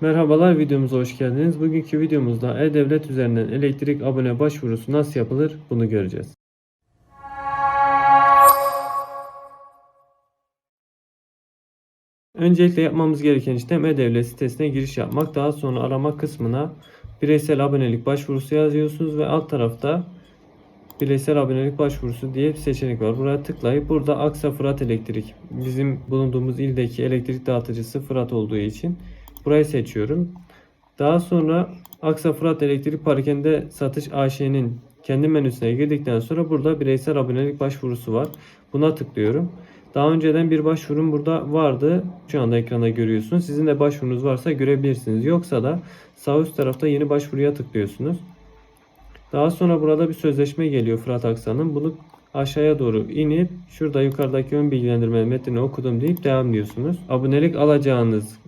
Merhabalar videomuza hoş geldiniz. Bugünkü videomuzda E-Devlet üzerinden elektrik abone başvurusu nasıl yapılır bunu göreceğiz. Öncelikle yapmamız gereken işlem E-Devlet sitesine giriş yapmak. Daha sonra arama kısmına bireysel abonelik başvurusu yazıyorsunuz ve alt tarafta bireysel abonelik başvurusu diye bir seçenek var. Buraya tıklayıp burada Aksa Fırat Elektrik bizim bulunduğumuz ildeki elektrik dağıtıcısı Fırat olduğu için burayı seçiyorum. Daha sonra Aksa Fırat Elektrik Parkende Satış AŞ'nin kendi menüsüne girdikten sonra burada bireysel abonelik başvurusu var. Buna tıklıyorum. Daha önceden bir başvurum burada vardı. Şu anda ekranda görüyorsunuz. Sizin de başvurunuz varsa görebilirsiniz. Yoksa da sağ üst tarafta yeni başvuruya tıklıyorsunuz. Daha sonra burada bir sözleşme geliyor Fırat Aksan'ın. Bunu aşağıya doğru inip şurada yukarıdaki ön bilgilendirme metnini okudum deyip devam diyorsunuz. Abonelik alacağınız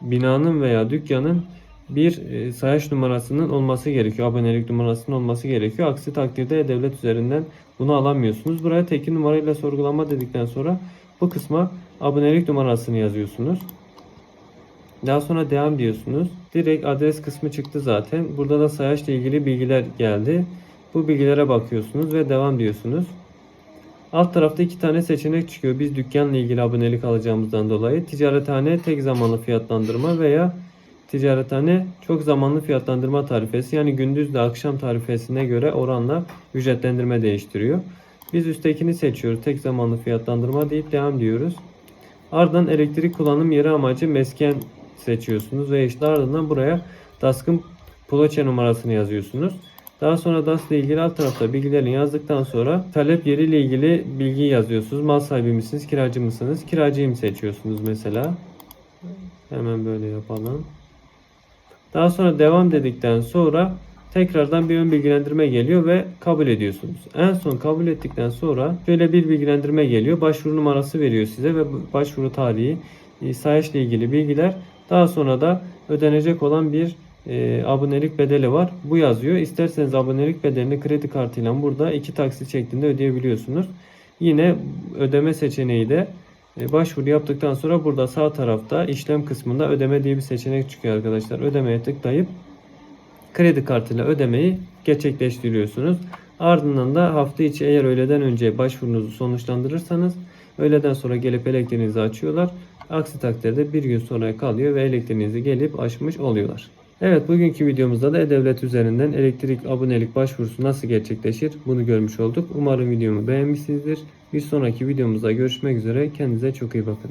binanın veya dükkanın bir e, sayaç numarasının olması gerekiyor. Abonelik numarasının olması gerekiyor. Aksi takdirde devlet üzerinden bunu alamıyorsunuz. Buraya tekin numarayla sorgulama dedikten sonra bu kısma abonelik numarasını yazıyorsunuz. Daha sonra devam diyorsunuz. Direkt adres kısmı çıktı zaten. Burada da sayaçla ilgili bilgiler geldi. Bu bilgilere bakıyorsunuz ve devam diyorsunuz. Alt tarafta iki tane seçenek çıkıyor. Biz dükkanla ilgili abonelik alacağımızdan dolayı ticarethane tek zamanlı fiyatlandırma veya ticarethane çok zamanlı fiyatlandırma tarifesi yani gündüz de akşam tarifesine göre oranla ücretlendirme değiştiriyor. Biz üsttekini seçiyoruz. Tek zamanlı fiyatlandırma deyip devam diyoruz. Ardından elektrik kullanım yeri amacı mesken seçiyorsunuz ve işte ardından buraya DASK'ın Poloçe numarasını yazıyorsunuz. Daha sonra DAS ile ilgili alt tarafta bilgilerini yazdıktan sonra talep yeri ile ilgili bilgiyi yazıyorsunuz. Mal sahibi misiniz, kiracı mısınız? Kiracıyım seçiyorsunuz mesela. Hemen böyle yapalım. Daha sonra devam dedikten sonra tekrardan bir ön bilgilendirme geliyor ve kabul ediyorsunuz. En son kabul ettikten sonra şöyle bir bilgilendirme geliyor. Başvuru numarası veriyor size ve başvuru tarihi, e, sayaçla ilgili bilgiler. Daha sonra da ödenecek olan bir e, abonelik bedeli var. Bu yazıyor. İsterseniz abonelik bedelini kredi kartıyla burada iki taksit şeklinde ödeyebiliyorsunuz. Yine ödeme seçeneği de e, başvuru yaptıktan sonra burada sağ tarafta işlem kısmında ödeme diye bir seçenek çıkıyor arkadaşlar. Ödemeye tıklayıp kredi kartıyla ödemeyi gerçekleştiriyorsunuz. Ardından da hafta içi eğer öğleden önce başvurunuzu sonuçlandırırsanız öğleden sonra gelip elektriğinizi açıyorlar. Aksi takdirde bir gün sonra kalıyor ve elektriğinizi gelip açmış oluyorlar. Evet bugünkü videomuzda da E-Devlet üzerinden elektrik abonelik başvurusu nasıl gerçekleşir bunu görmüş olduk. Umarım videomu beğenmişsinizdir. Bir sonraki videomuzda görüşmek üzere. Kendinize çok iyi bakın.